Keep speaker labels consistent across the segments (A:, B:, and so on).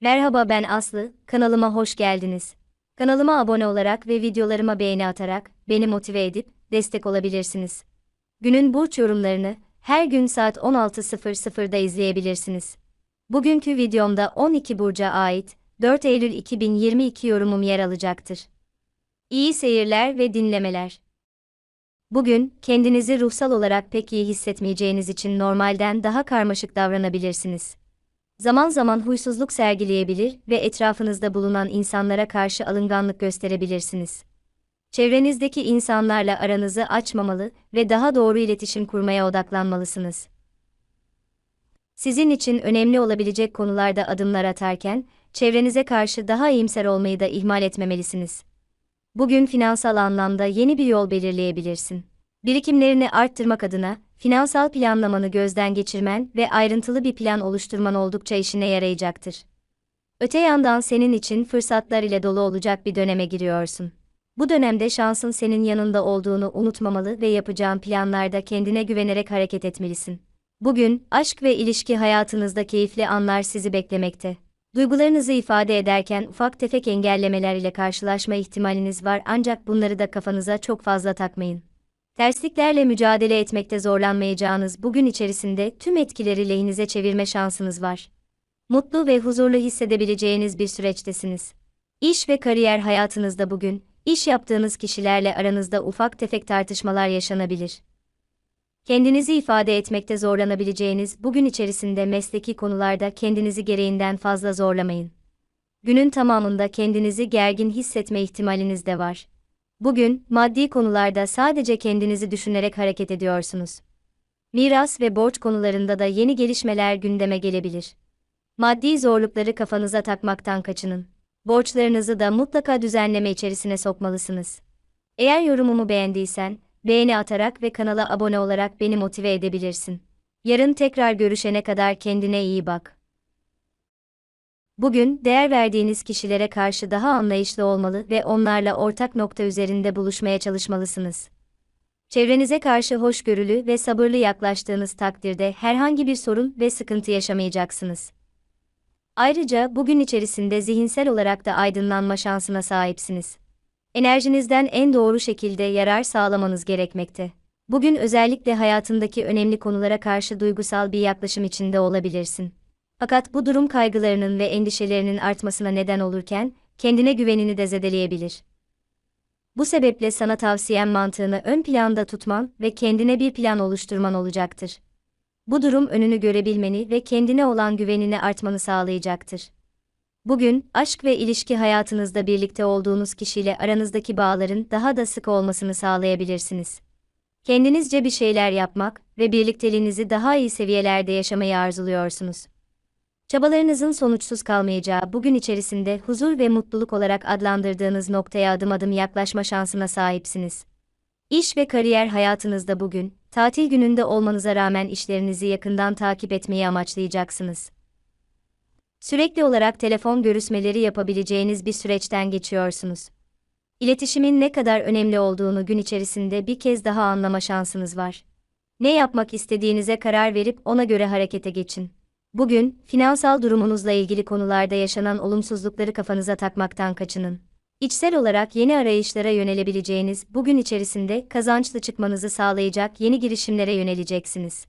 A: Merhaba ben Aslı, kanalıma hoş geldiniz. Kanalıma abone olarak ve videolarıma beğeni atarak beni motive edip destek olabilirsiniz. Günün burç yorumlarını her gün saat 16.00'da izleyebilirsiniz. Bugünkü videomda 12 burca ait 4 Eylül 2022 yorumum yer alacaktır. İyi seyirler ve dinlemeler. Bugün kendinizi ruhsal olarak pek iyi hissetmeyeceğiniz için normalden daha karmaşık davranabilirsiniz. Zaman zaman huysuzluk sergileyebilir ve etrafınızda bulunan insanlara karşı alınganlık gösterebilirsiniz. Çevrenizdeki insanlarla aranızı açmamalı ve daha doğru iletişim kurmaya odaklanmalısınız. Sizin için önemli olabilecek konularda adımlar atarken, çevrenize karşı daha iyimser olmayı da ihmal etmemelisiniz. Bugün finansal anlamda yeni bir yol belirleyebilirsin. Birikimlerini arttırmak adına finansal planlamanı gözden geçirmen ve ayrıntılı bir plan oluşturman oldukça işine yarayacaktır. Öte yandan senin için fırsatlar ile dolu olacak bir döneme giriyorsun. Bu dönemde şansın senin yanında olduğunu unutmamalı ve yapacağın planlarda kendine güvenerek hareket etmelisin. Bugün aşk ve ilişki hayatınızda keyifli anlar sizi beklemekte. Duygularınızı ifade ederken ufak tefek engellemeler ile karşılaşma ihtimaliniz var ancak bunları da kafanıza çok fazla takmayın. Tersliklerle mücadele etmekte zorlanmayacağınız bugün içerisinde tüm etkileri lehinize çevirme şansınız var. Mutlu ve huzurlu hissedebileceğiniz bir süreçtesiniz. İş ve kariyer hayatınızda bugün, iş yaptığınız kişilerle aranızda ufak tefek tartışmalar yaşanabilir. Kendinizi ifade etmekte zorlanabileceğiniz bugün içerisinde mesleki konularda kendinizi gereğinden fazla zorlamayın. Günün tamamında kendinizi gergin hissetme ihtimaliniz de var. Bugün, maddi konularda sadece kendinizi düşünerek hareket ediyorsunuz. Miras ve borç konularında da yeni gelişmeler gündeme gelebilir. Maddi zorlukları kafanıza takmaktan kaçının. Borçlarınızı da mutlaka düzenleme içerisine sokmalısınız. Eğer yorumumu beğendiysen, beğeni atarak ve kanala abone olarak beni motive edebilirsin. Yarın tekrar görüşene kadar kendine iyi bak. Bugün, değer verdiğiniz kişilere karşı daha anlayışlı olmalı ve onlarla ortak nokta üzerinde buluşmaya çalışmalısınız. Çevrenize karşı hoşgörülü ve sabırlı yaklaştığınız takdirde herhangi bir sorun ve sıkıntı yaşamayacaksınız. Ayrıca bugün içerisinde zihinsel olarak da aydınlanma şansına sahipsiniz. Enerjinizden en doğru şekilde yarar sağlamanız gerekmekte. Bugün özellikle hayatındaki önemli konulara karşı duygusal bir yaklaşım içinde olabilirsin. Fakat bu durum kaygılarının ve endişelerinin artmasına neden olurken, kendine güvenini de zedeleyebilir. Bu sebeple sana tavsiyem mantığını ön planda tutman ve kendine bir plan oluşturman olacaktır. Bu durum önünü görebilmeni ve kendine olan güvenini artmanı sağlayacaktır. Bugün, aşk ve ilişki hayatınızda birlikte olduğunuz kişiyle aranızdaki bağların daha da sık olmasını sağlayabilirsiniz. Kendinizce bir şeyler yapmak ve birlikteliğinizi daha iyi seviyelerde yaşamayı arzuluyorsunuz. Çabalarınızın sonuçsuz kalmayacağı bugün içerisinde huzur ve mutluluk olarak adlandırdığınız noktaya adım adım yaklaşma şansına sahipsiniz. İş ve kariyer hayatınızda bugün, tatil gününde olmanıza rağmen işlerinizi yakından takip etmeyi amaçlayacaksınız. Sürekli olarak telefon görüşmeleri yapabileceğiniz bir süreçten geçiyorsunuz. İletişimin ne kadar önemli olduğunu gün içerisinde bir kez daha anlama şansınız var. Ne yapmak istediğinize karar verip ona göre harekete geçin. Bugün, finansal durumunuzla ilgili konularda yaşanan olumsuzlukları kafanıza takmaktan kaçının. İçsel olarak yeni arayışlara yönelebileceğiniz bugün içerisinde kazançlı çıkmanızı sağlayacak yeni girişimlere yöneleceksiniz.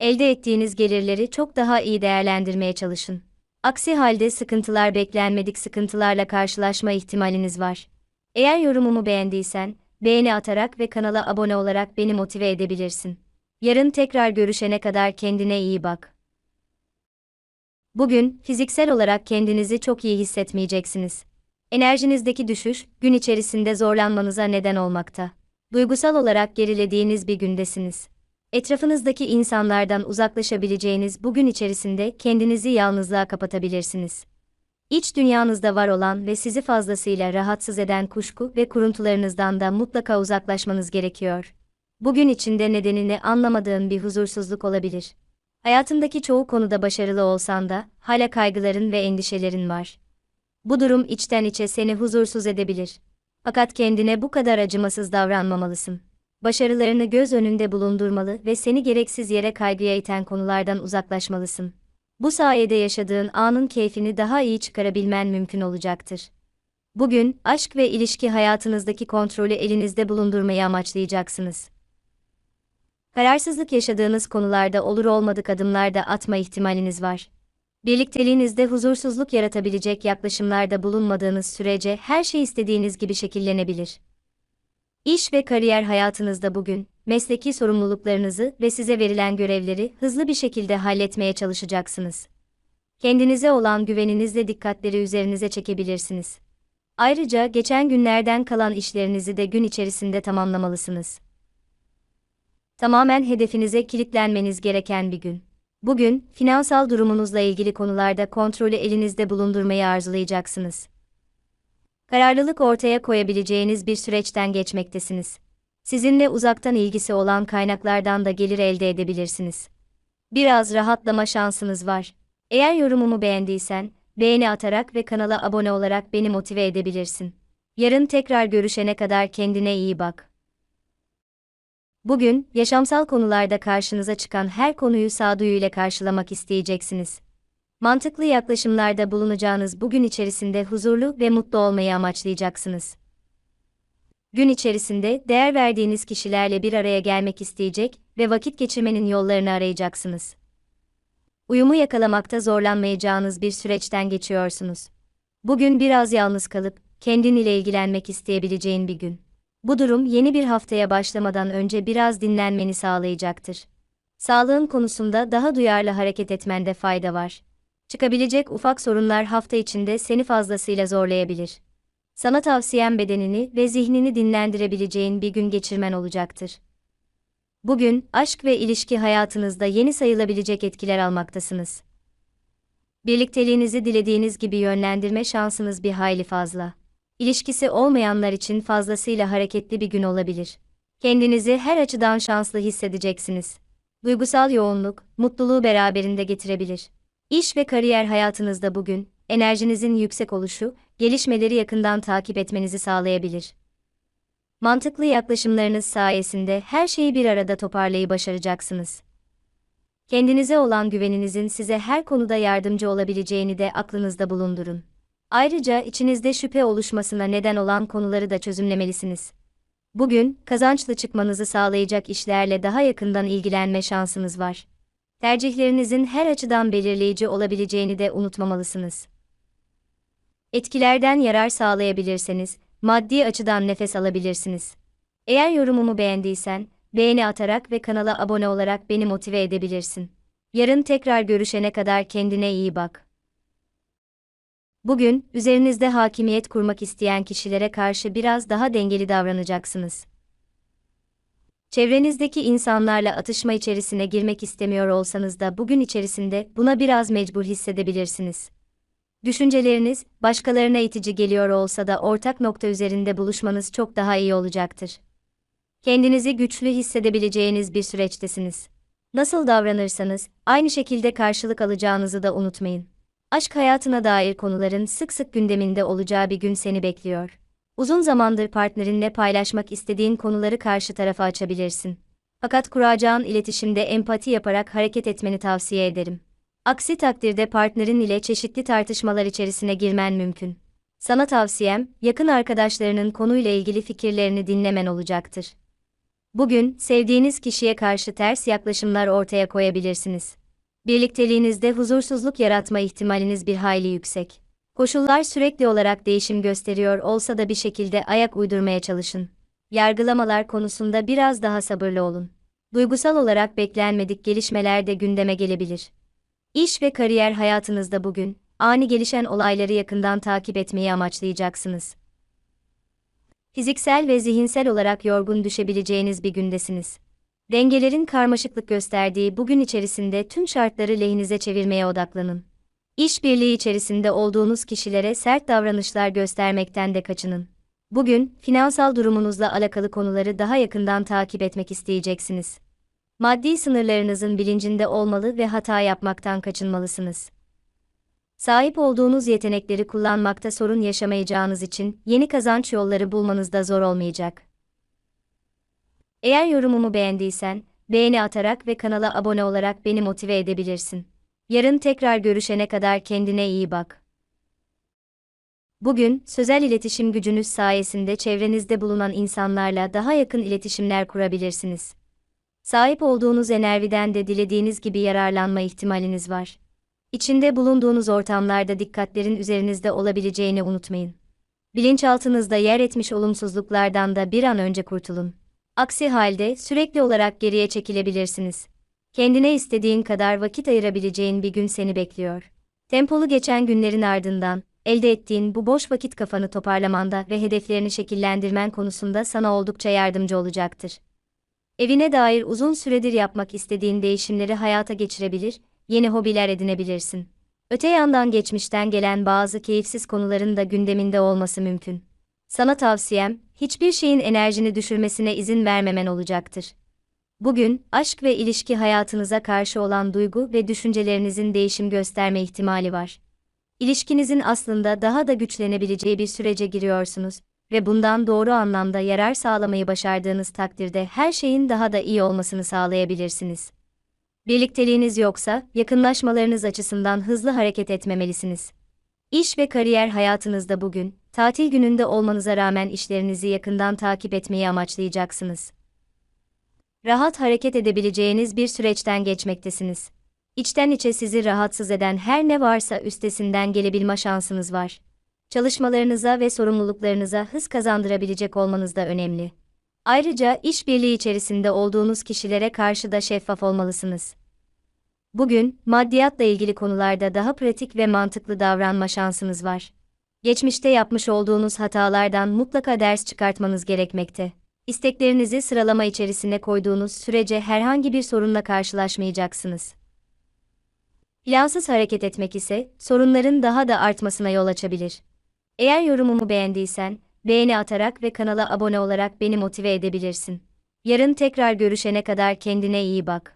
A: Elde ettiğiniz gelirleri çok daha iyi değerlendirmeye çalışın. Aksi halde sıkıntılar beklenmedik sıkıntılarla karşılaşma ihtimaliniz var. Eğer yorumumu beğendiysen, beğeni atarak ve kanala abone olarak beni motive edebilirsin. Yarın tekrar görüşene kadar kendine iyi bak. Bugün, fiziksel olarak kendinizi çok iyi hissetmeyeceksiniz. Enerjinizdeki düşüş, gün içerisinde zorlanmanıza neden olmakta. Duygusal olarak gerilediğiniz bir gündesiniz. Etrafınızdaki insanlardan uzaklaşabileceğiniz bugün içerisinde kendinizi yalnızlığa kapatabilirsiniz. İç dünyanızda var olan ve sizi fazlasıyla rahatsız eden kuşku ve kuruntularınızdan da mutlaka uzaklaşmanız gerekiyor. Bugün içinde nedenini anlamadığın bir huzursuzluk olabilir. Hayatındaki çoğu konuda başarılı olsan da hala kaygıların ve endişelerin var. Bu durum içten içe seni huzursuz edebilir. Fakat kendine bu kadar acımasız davranmamalısın. Başarılarını göz önünde bulundurmalı ve seni gereksiz yere kaygıya iten konulardan uzaklaşmalısın. Bu sayede yaşadığın anın keyfini daha iyi çıkarabilmen mümkün olacaktır. Bugün, aşk ve ilişki hayatınızdaki kontrolü elinizde bulundurmayı amaçlayacaksınız. Kararsızlık yaşadığınız konularda olur olmadık adımlar da atma ihtimaliniz var. Birlikteliğinizde huzursuzluk yaratabilecek yaklaşımlarda bulunmadığınız sürece her şey istediğiniz gibi şekillenebilir. İş ve kariyer hayatınızda bugün, mesleki sorumluluklarınızı ve size verilen görevleri hızlı bir şekilde halletmeye çalışacaksınız. Kendinize olan güveninizle dikkatleri üzerinize çekebilirsiniz. Ayrıca geçen günlerden kalan işlerinizi de gün içerisinde tamamlamalısınız. Tamamen hedefinize kilitlenmeniz gereken bir gün. Bugün, finansal durumunuzla ilgili konularda kontrolü elinizde bulundurmayı arzulayacaksınız. Kararlılık ortaya koyabileceğiniz bir süreçten geçmektesiniz. Sizinle uzaktan ilgisi olan kaynaklardan da gelir elde edebilirsiniz. Biraz rahatlama şansınız var. Eğer yorumumu beğendiysen, beğeni atarak ve kanala abone olarak beni motive edebilirsin. Yarın tekrar görüşene kadar kendine iyi bak. Bugün, yaşamsal konularda karşınıza çıkan her konuyu sağduyuyla karşılamak isteyeceksiniz. Mantıklı yaklaşımlarda bulunacağınız bugün içerisinde huzurlu ve mutlu olmayı amaçlayacaksınız. Gün içerisinde değer verdiğiniz kişilerle bir araya gelmek isteyecek ve vakit geçirmenin yollarını arayacaksınız. Uyumu yakalamakta zorlanmayacağınız bir süreçten geçiyorsunuz. Bugün biraz yalnız kalıp kendin ile ilgilenmek isteyebileceğin bir gün. Bu durum yeni bir haftaya başlamadan önce biraz dinlenmeni sağlayacaktır. Sağlığın konusunda daha duyarlı hareket etmende fayda var. Çıkabilecek ufak sorunlar hafta içinde seni fazlasıyla zorlayabilir. Sana tavsiyem bedenini ve zihnini dinlendirebileceğin bir gün geçirmen olacaktır. Bugün, aşk ve ilişki hayatınızda yeni sayılabilecek etkiler almaktasınız. Birlikteliğinizi dilediğiniz gibi yönlendirme şansınız bir hayli fazla. İlişkisi olmayanlar için fazlasıyla hareketli bir gün olabilir. Kendinizi her açıdan şanslı hissedeceksiniz. Duygusal yoğunluk, mutluluğu beraberinde getirebilir. İş ve kariyer hayatınızda bugün, enerjinizin yüksek oluşu, gelişmeleri yakından takip etmenizi sağlayabilir. Mantıklı yaklaşımlarınız sayesinde her şeyi bir arada toparlayı başaracaksınız. Kendinize olan güveninizin size her konuda yardımcı olabileceğini de aklınızda bulundurun. Ayrıca içinizde şüphe oluşmasına neden olan konuları da çözümlemelisiniz. Bugün, kazançlı çıkmanızı sağlayacak işlerle daha yakından ilgilenme şansınız var. Tercihlerinizin her açıdan belirleyici olabileceğini de unutmamalısınız. Etkilerden yarar sağlayabilirseniz, maddi açıdan nefes alabilirsiniz. Eğer yorumumu beğendiysen, beğeni atarak ve kanala abone olarak beni motive edebilirsin. Yarın tekrar görüşene kadar kendine iyi bak. Bugün, üzerinizde hakimiyet kurmak isteyen kişilere karşı biraz daha dengeli davranacaksınız. Çevrenizdeki insanlarla atışma içerisine girmek istemiyor olsanız da bugün içerisinde buna biraz mecbur hissedebilirsiniz. Düşünceleriniz, başkalarına itici geliyor olsa da ortak nokta üzerinde buluşmanız çok daha iyi olacaktır. Kendinizi güçlü hissedebileceğiniz bir süreçtesiniz. Nasıl davranırsanız, aynı şekilde karşılık alacağınızı da unutmayın. Aşk hayatına dair konuların sık sık gündeminde olacağı bir gün seni bekliyor. Uzun zamandır partnerinle paylaşmak istediğin konuları karşı tarafa açabilirsin. Fakat kuracağın iletişimde empati yaparak hareket etmeni tavsiye ederim. Aksi takdirde partnerin ile çeşitli tartışmalar içerisine girmen mümkün. Sana tavsiyem, yakın arkadaşlarının konuyla ilgili fikirlerini dinlemen olacaktır. Bugün, sevdiğiniz kişiye karşı ters yaklaşımlar ortaya koyabilirsiniz. Birlikteliğinizde huzursuzluk yaratma ihtimaliniz bir hayli yüksek. Koşullar sürekli olarak değişim gösteriyor olsa da bir şekilde ayak uydurmaya çalışın. Yargılamalar konusunda biraz daha sabırlı olun. Duygusal olarak beklenmedik gelişmeler de gündeme gelebilir. İş ve kariyer hayatınızda bugün, ani gelişen olayları yakından takip etmeyi amaçlayacaksınız. Fiziksel ve zihinsel olarak yorgun düşebileceğiniz bir gündesiniz. Dengelerin karmaşıklık gösterdiği bugün içerisinde tüm şartları lehinize çevirmeye odaklanın. İşbirliği içerisinde olduğunuz kişilere sert davranışlar göstermekten de kaçının. Bugün, finansal durumunuzla alakalı konuları daha yakından takip etmek isteyeceksiniz. Maddi sınırlarınızın bilincinde olmalı ve hata yapmaktan kaçınmalısınız. Sahip olduğunuz yetenekleri kullanmakta sorun yaşamayacağınız için yeni kazanç yolları bulmanızda zor olmayacak. Eğer yorumumu beğendiysen, beğeni atarak ve kanala abone olarak beni motive edebilirsin. Yarın tekrar görüşene kadar kendine iyi bak. Bugün, sözel iletişim gücünüz sayesinde çevrenizde bulunan insanlarla daha yakın iletişimler kurabilirsiniz. Sahip olduğunuz enerjiden de dilediğiniz gibi yararlanma ihtimaliniz var. İçinde bulunduğunuz ortamlarda dikkatlerin üzerinizde olabileceğini unutmayın. Bilinçaltınızda yer etmiş olumsuzluklardan da bir an önce kurtulun. Aksi halde sürekli olarak geriye çekilebilirsiniz. Kendine istediğin kadar vakit ayırabileceğin bir gün seni bekliyor. Tempolu geçen günlerin ardından, elde ettiğin bu boş vakit kafanı toparlamanda ve hedeflerini şekillendirmen konusunda sana oldukça yardımcı olacaktır. Evine dair uzun süredir yapmak istediğin değişimleri hayata geçirebilir, yeni hobiler edinebilirsin. Öte yandan geçmişten gelen bazı keyifsiz konuların da gündeminde olması mümkün. Sana tavsiyem, hiçbir şeyin enerjini düşürmesine izin vermemen olacaktır. Bugün, aşk ve ilişki hayatınıza karşı olan duygu ve düşüncelerinizin değişim gösterme ihtimali var. İlişkinizin aslında daha da güçlenebileceği bir sürece giriyorsunuz ve bundan doğru anlamda yarar sağlamayı başardığınız takdirde her şeyin daha da iyi olmasını sağlayabilirsiniz. Birlikteliğiniz yoksa, yakınlaşmalarınız açısından hızlı hareket etmemelisiniz. İş ve kariyer hayatınızda bugün, tatil gününde olmanıza rağmen işlerinizi yakından takip etmeyi amaçlayacaksınız. Rahat hareket edebileceğiniz bir süreçten geçmektesiniz. İçten içe sizi rahatsız eden her ne varsa üstesinden gelebilme şansınız var. Çalışmalarınıza ve sorumluluklarınıza hız kazandırabilecek olmanız da önemli. Ayrıca işbirliği içerisinde olduğunuz kişilere karşı da şeffaf olmalısınız. Bugün, maddiyatla ilgili konularda daha pratik ve mantıklı davranma şansınız var. Geçmişte yapmış olduğunuz hatalardan mutlaka ders çıkartmanız gerekmekte. İsteklerinizi sıralama içerisine koyduğunuz sürece herhangi bir sorunla karşılaşmayacaksınız. Plansız hareket etmek ise sorunların daha da artmasına yol açabilir. Eğer yorumumu beğendiysen, beğeni atarak ve kanala abone olarak beni motive edebilirsin. Yarın tekrar görüşene kadar kendine iyi bak.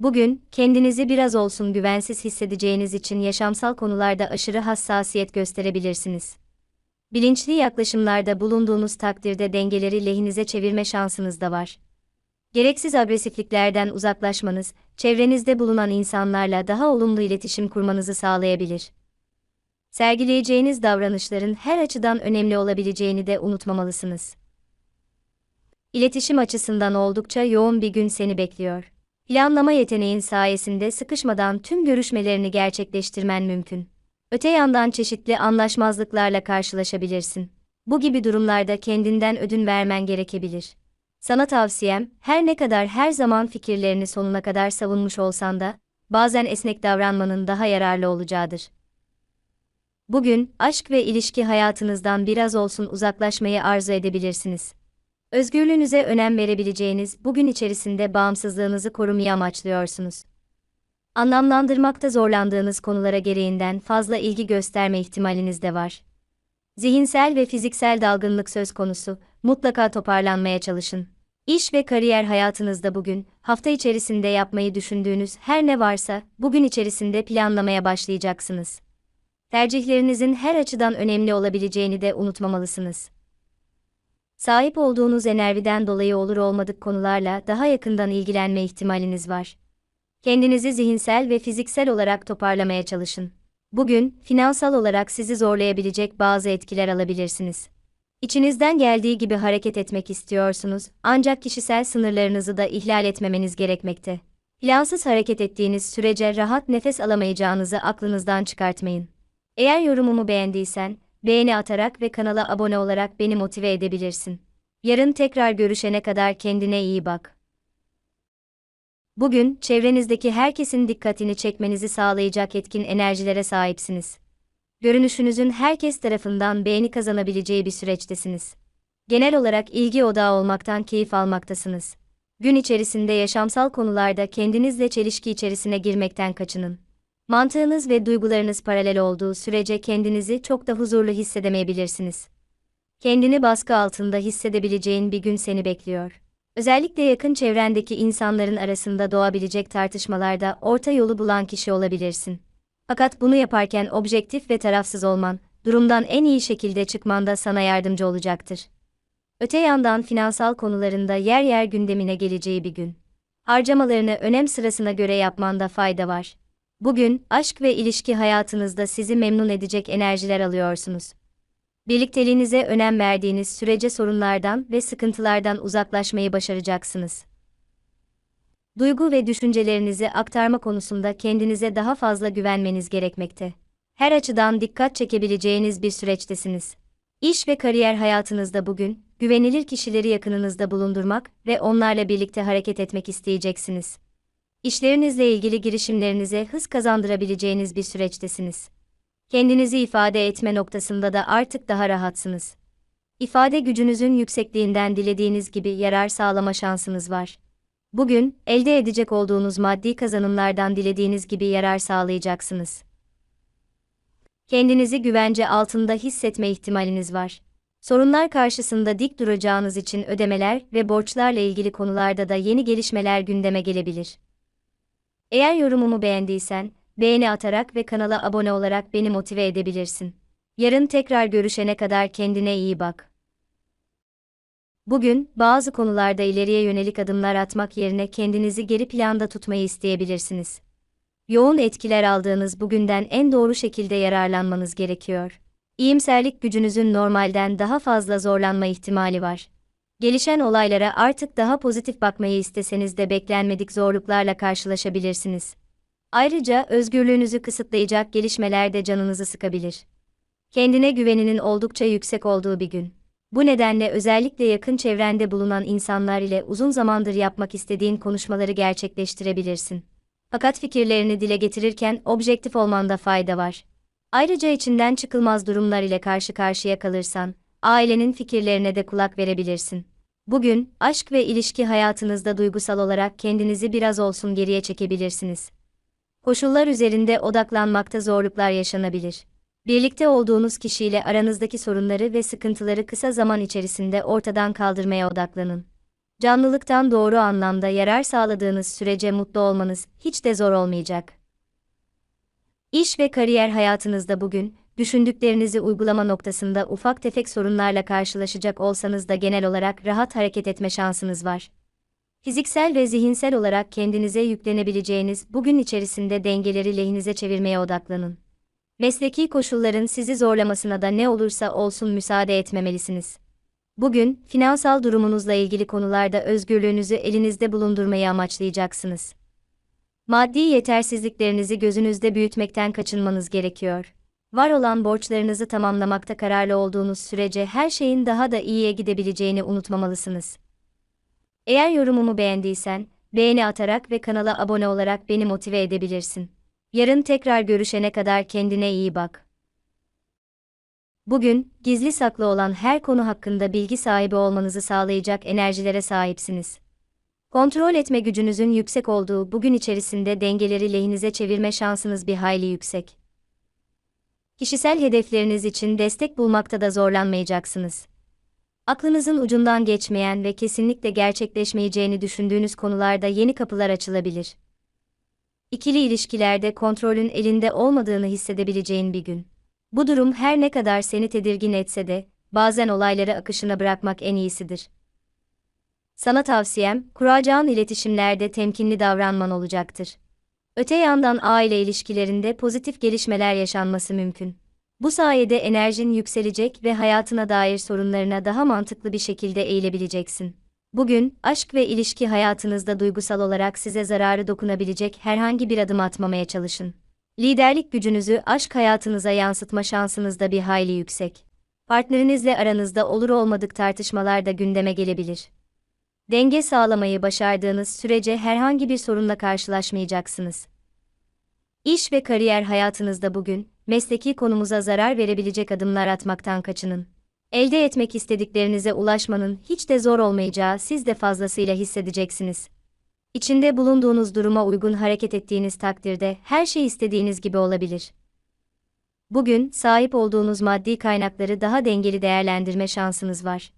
A: Bugün, kendinizi biraz olsun güvensiz hissedeceğiniz için yaşamsal konularda aşırı hassasiyet gösterebilirsiniz. Bilinçli yaklaşımlarda bulunduğunuz takdirde dengeleri lehinize çevirme şansınız da var. Gereksiz agresifliklerden uzaklaşmanız, çevrenizde bulunan insanlarla daha olumlu iletişim kurmanızı sağlayabilir. Sergileyeceğiniz davranışların her açıdan önemli olabileceğini de unutmamalısınız. İletişim açısından oldukça yoğun bir gün seni bekliyor. Planlama yeteneğin sayesinde sıkışmadan tüm görüşmelerini gerçekleştirmen mümkün. Öte yandan çeşitli anlaşmazlıklarla karşılaşabilirsin. Bu gibi durumlarda kendinden ödün vermen gerekebilir. Sana tavsiyem, her ne kadar her zaman fikirlerini sonuna kadar savunmuş olsan da, bazen esnek davranmanın daha yararlı olacağıdır. Bugün, aşk ve ilişki hayatınızdan biraz olsun uzaklaşmayı arzu edebilirsiniz. Özgürlüğünüze önem verebileceğiniz bugün içerisinde bağımsızlığınızı korumayı amaçlıyorsunuz. Anlamlandırmakta zorlandığınız konulara gereğinden fazla ilgi gösterme ihtimaliniz de var. Zihinsel ve fiziksel dalgınlık söz konusu, mutlaka toparlanmaya çalışın. İş ve kariyer hayatınızda bugün, hafta içerisinde yapmayı düşündüğünüz her ne varsa, bugün içerisinde planlamaya başlayacaksınız. Tercihlerinizin her açıdan önemli olabileceğini de unutmamalısınız. Sahip olduğunuz enerjiden dolayı olur olmadık konularla daha yakından ilgilenme ihtimaliniz var. Kendinizi zihinsel ve fiziksel olarak toparlamaya çalışın. Bugün, finansal olarak sizi zorlayabilecek bazı etkiler alabilirsiniz. İçinizden geldiği gibi hareket etmek istiyorsunuz, ancak kişisel sınırlarınızı da ihlal etmemeniz gerekmekte. Plansız hareket ettiğiniz sürece rahat nefes alamayacağınızı aklınızdan çıkartmayın. Eğer yorumumu beğendiysen, beğeni atarak ve kanala abone olarak beni motive edebilirsin. Yarın tekrar görüşene kadar kendine iyi bak. Bugün, çevrenizdeki herkesin dikkatini çekmenizi sağlayacak etkin enerjilere sahipsiniz. Görünüşünüzün herkes tarafından beğeni kazanabileceği bir süreçtesiniz. Genel olarak ilgi odağı olmaktan keyif almaktasınız. Gün içerisinde yaşamsal konularda kendinizle çelişki içerisine girmekten kaçının. Mantığınız ve duygularınız paralel olduğu sürece kendinizi çok da huzurlu hissedemeyebilirsiniz. Kendini baskı altında hissedebileceğin bir gün seni bekliyor. Özellikle yakın çevrendeki insanların arasında doğabilecek tartışmalarda orta yolu bulan kişi olabilirsin. Fakat bunu yaparken objektif ve tarafsız olman, durumdan en iyi şekilde çıkmanda sana yardımcı olacaktır. Öte yandan finansal konularında yer yer gündemine geleceği bir gün. Harcamalarını önem sırasına göre yapmanda fayda var. Bugün, aşk ve ilişki hayatınızda sizi memnun edecek enerjiler alıyorsunuz. Birlikteliğinize önem verdiğiniz sürece sorunlardan ve sıkıntılardan uzaklaşmayı başaracaksınız. Duygu ve düşüncelerinizi aktarma konusunda kendinize daha fazla güvenmeniz gerekmekte. Her açıdan dikkat çekebileceğiniz bir süreçtesiniz. İş ve kariyer hayatınızda bugün, güvenilir kişileri yakınınızda bulundurmak ve onlarla birlikte hareket etmek isteyeceksiniz. İşlerinizle ilgili girişimlerinize hız kazandırabileceğiniz bir süreçtesiniz. Kendinizi ifade etme noktasında da artık daha rahatsınız. İfade gücünüzün yüksekliğinden dilediğiniz gibi yarar sağlama şansınız var. Bugün, elde edecek olduğunuz maddi kazanımlardan dilediğiniz gibi yarar sağlayacaksınız. Kendinizi güvence altında hissetme ihtimaliniz var. Sorunlar karşısında dik duracağınız için ödemeler ve borçlarla ilgili konularda da yeni gelişmeler gündeme gelebilir. Eğer yorumumu beğendiysen, beğeni atarak ve kanala abone olarak beni motive edebilirsin. Yarın tekrar görüşene kadar kendine iyi bak. Bugün, bazı konularda ileriye yönelik adımlar atmak yerine kendinizi geri planda tutmayı isteyebilirsiniz. Yoğun etkiler aldığınız bugünden en doğru şekilde yararlanmanız gerekiyor. İyimserlik gücünüzün normalden daha fazla zorlanma ihtimali var. Gelişen olaylara artık daha pozitif bakmayı isteseniz de beklenmedik zorluklarla karşılaşabilirsiniz. Ayrıca özgürlüğünüzü kısıtlayacak gelişmeler de canınızı sıkabilir. Kendine güveninin oldukça yüksek olduğu bir gün. Bu nedenle özellikle yakın çevrende bulunan insanlar ile uzun zamandır yapmak istediğin konuşmaları gerçekleştirebilirsin. Fakat fikirlerini dile getirirken objektif olmanda fayda var. Ayrıca içinden çıkılmaz durumlar ile karşı karşıya kalırsan, ailenin fikirlerine de kulak verebilirsin. Bugün, aşk ve ilişki hayatınızda duygusal olarak kendinizi biraz olsun geriye çekebilirsiniz. Koşullar üzerinde odaklanmakta zorluklar yaşanabilir. Birlikte olduğunuz kişiyle aranızdaki sorunları ve sıkıntıları kısa zaman içerisinde ortadan kaldırmaya odaklanın. Canlılıktan doğru anlamda yarar sağladığınız sürece mutlu olmanız hiç de zor olmayacak. İş ve kariyer hayatınızda bugün, düşündüklerinizi uygulama noktasında ufak tefek sorunlarla karşılaşacak olsanız da genel olarak rahat hareket etme şansınız var. Fiziksel ve zihinsel olarak kendinize yüklenebileceğiniz bugün içerisinde dengeleri lehinize çevirmeye odaklanın. Mesleki koşulların sizi zorlamasına da ne olursa olsun müsaade etmemelisiniz. Bugün, finansal durumunuzla ilgili konularda özgürlüğünüzü elinizde bulundurmayı amaçlayacaksınız. Maddi yetersizliklerinizi gözünüzde büyütmekten kaçınmanız gerekiyor. Var olan borçlarınızı tamamlamakta kararlı olduğunuz sürece her şeyin daha da iyiye gidebileceğini unutmamalısınız. Eğer yorumumu beğendiysen, beğeni atarak ve kanala abone olarak beni motive edebilirsin. Yarın tekrar görüşene kadar kendine iyi bak. Bugün, gizli saklı olan her konu hakkında bilgi sahibi olmanızı sağlayacak enerjilere sahipsiniz. Kontrol etme gücünüzün yüksek olduğu bugün içerisinde dengeleri lehinize çevirme şansınız bir hayli yüksek. Kişisel hedefleriniz için destek bulmakta da zorlanmayacaksınız. Aklınızın ucundan geçmeyen ve kesinlikle gerçekleşmeyeceğini düşündüğünüz konularda yeni kapılar açılabilir. İkili ilişkilerde kontrolün elinde olmadığını hissedebileceğin bir gün. Bu durum her ne kadar seni tedirgin etse de, bazen olayları akışına bırakmak en iyisidir. Sana tavsiyem, kuracağın iletişimlerde temkinli davranman olacaktır. Öte yandan aile ilişkilerinde pozitif gelişmeler yaşanması mümkün. Bu sayede enerjin yükselecek ve hayatına dair sorunlarına daha mantıklı bir şekilde eğilebileceksin. Bugün, aşk ve ilişki hayatınızda duygusal olarak size zararı dokunabilecek herhangi bir adım atmamaya çalışın. Liderlik gücünüzü aşk hayatınıza yansıtma şansınız da bir hayli yüksek. Partnerinizle aranızda olur olmadık tartışmalar da gündeme gelebilir. Denge sağlamayı başardığınız sürece herhangi bir sorunla karşılaşmayacaksınız. İş ve kariyer hayatınızda bugün, mesleki konumuza zarar verebilecek adımlar atmaktan kaçının. Elde etmek istediklerinize ulaşmanın hiç de zor olmayacağı siz de fazlasıyla hissedeceksiniz. İçinde bulunduğunuz duruma uygun hareket ettiğiniz takdirde her şey istediğiniz gibi olabilir. Bugün sahip olduğunuz maddi kaynakları daha dengeli değerlendirme şansınız var.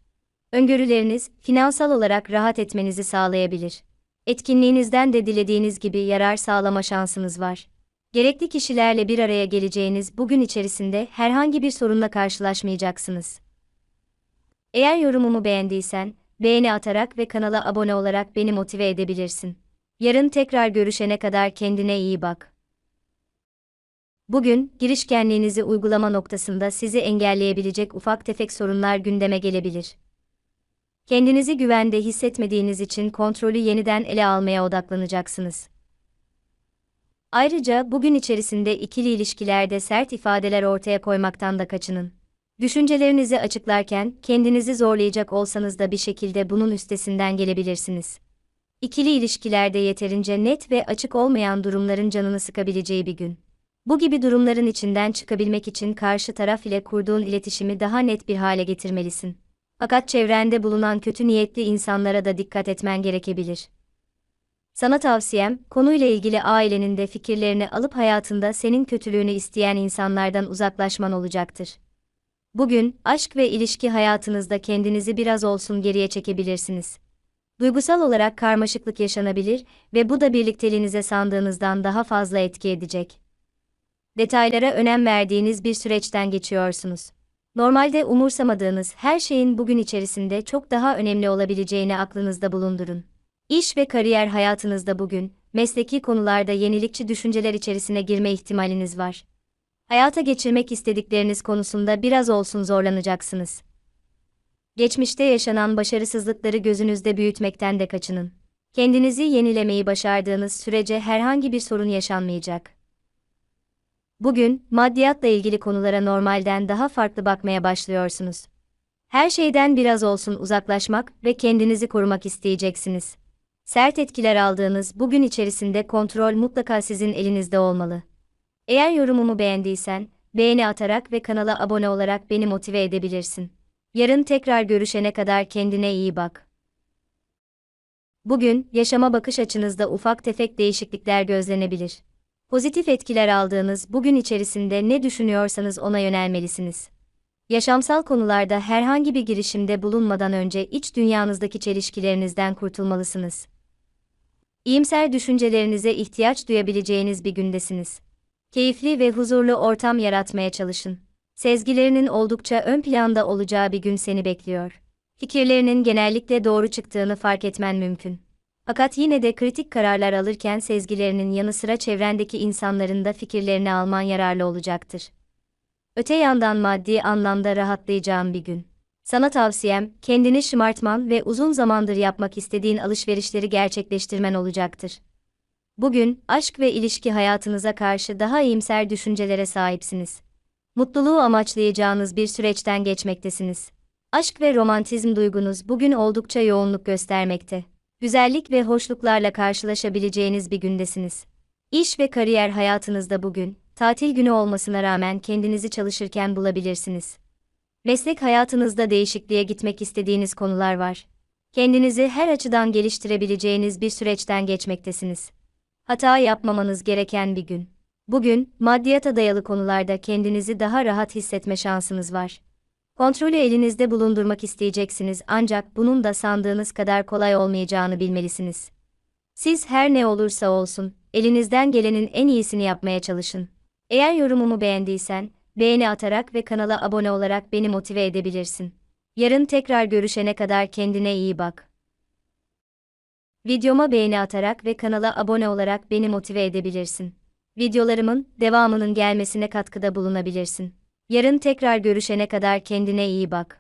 A: Öngörüleriniz finansal olarak rahat etmenizi sağlayabilir. Etkinliğinizden de dilediğiniz gibi yarar sağlama şansınız var. Gerekli kişilerle bir araya geleceğiniz bugün içerisinde herhangi bir sorunla karşılaşmayacaksınız. Eğer yorumumu beğendiysen, beğeni atarak ve kanala abone olarak beni motive edebilirsin. Yarın tekrar görüşene kadar kendine iyi bak. Bugün, girişkenliğinizi uygulama noktasında sizi engelleyebilecek ufak tefek sorunlar gündeme gelebilir. Kendinizi güvende hissetmediğiniz için kontrolü yeniden ele almaya odaklanacaksınız. Ayrıca bugün içerisinde ikili ilişkilerde sert ifadeler ortaya koymaktan da kaçının. Düşüncelerinizi açıklarken kendinizi zorlayacak olsanız da bir şekilde bunun üstesinden gelebilirsiniz. İkili ilişkilerde yeterince net ve açık olmayan durumların canını sıkabileceği bir gün. Bu gibi durumların içinden çıkabilmek için karşı taraf ile kurduğun iletişimi daha net bir hale getirmelisin. Fakat çevrende bulunan kötü niyetli insanlara da dikkat etmen gerekebilir. Sana tavsiyem, konuyla ilgili ailenin de fikirlerini alıp hayatında senin kötülüğünü isteyen insanlardan uzaklaşman olacaktır. Bugün, aşk ve ilişki hayatınızda kendinizi biraz olsun geriye çekebilirsiniz. Duygusal olarak karmaşıklık yaşanabilir ve bu da birlikteliğinize sandığınızdan daha fazla etki edecek. Detaylara önem verdiğiniz bir süreçten geçiyorsunuz. Normalde umursamadığınız her şeyin bugün içerisinde çok daha önemli olabileceğini aklınızda bulundurun. İş ve kariyer hayatınızda bugün, mesleki konularda yenilikçi düşünceler içerisine girme ihtimaliniz var. Hayata geçirmek istedikleriniz konusunda biraz olsun zorlanacaksınız. Geçmişte yaşanan başarısızlıkları gözünüzde büyütmekten de kaçının. Kendinizi yenilemeyi başardığınız sürece herhangi bir sorun yaşanmayacak. Bugün, maddiyatla ilgili konulara normalden daha farklı bakmaya başlıyorsunuz. Her şeyden biraz olsun uzaklaşmak ve kendinizi korumak isteyeceksiniz. Sert etkiler aldığınız bugün içerisinde kontrol mutlaka sizin elinizde olmalı. Eğer yorumumu beğendiysen, beğeni atarak ve kanala abone olarak beni motive edebilirsin. Yarın tekrar görüşene kadar kendine iyi bak. Bugün, yaşama bakış açınızda ufak tefek değişiklikler gözlenebilir. Pozitif etkiler aldığınız bugün içerisinde ne düşünüyorsanız ona yönelmelisiniz. Yaşamsal konularda herhangi bir girişimde bulunmadan önce iç dünyanızdaki çelişkilerinizden kurtulmalısınız. İyimser düşüncelerinize ihtiyaç duyabileceğiniz bir gündesiniz. Keyifli ve huzurlu ortam yaratmaya çalışın. Sezgilerinin oldukça ön planda olacağı bir gün seni bekliyor. Fikirlerinin genellikle doğru çıktığını fark etmen mümkün. Fakat yine de kritik kararlar alırken sezgilerinin yanı sıra çevrendeki insanların da fikirlerini alman yararlı olacaktır. Öte yandan maddi anlamda rahatlayacağın bir gün. Sana tavsiyem, kendini şımartman ve uzun zamandır yapmak istediğin alışverişleri gerçekleştirmen olacaktır. Bugün, aşk ve ilişki hayatınıza karşı daha iyimser düşüncelere sahipsiniz. Mutluluğu amaçlayacağınız bir süreçten geçmektesiniz. Aşk ve romantizm duygunuz bugün oldukça yoğunluk göstermekte. Güzellik ve hoşluklarla karşılaşabileceğiniz bir gündesiniz. İş ve kariyer hayatınızda bugün, tatil günü olmasına rağmen kendinizi çalışırken bulabilirsiniz. Meslek hayatınızda değişikliğe gitmek istediğiniz konular var. Kendinizi her açıdan geliştirebileceğiniz bir süreçten geçmektesiniz. Hata yapmamanız gereken bir gün. Bugün, maddiyata dayalı konularda kendinizi daha rahat hissetme şansınız var. Kontrolü elinizde bulundurmak isteyeceksiniz ancak bunun da sandığınız kadar kolay olmayacağını bilmelisiniz. Siz her ne olursa olsun, elinizden gelenin en iyisini yapmaya çalışın. Eğer yorumumu beğendiysen, beğeni atarak ve kanala abone olarak beni motive edebilirsin. Yarın tekrar görüşene kadar kendine iyi bak. Videoma beğeni atarak ve kanala abone olarak beni motive edebilirsin. Videolarımın devamının gelmesine katkıda bulunabilirsin. Yarın tekrar görüşene kadar kendine iyi bak.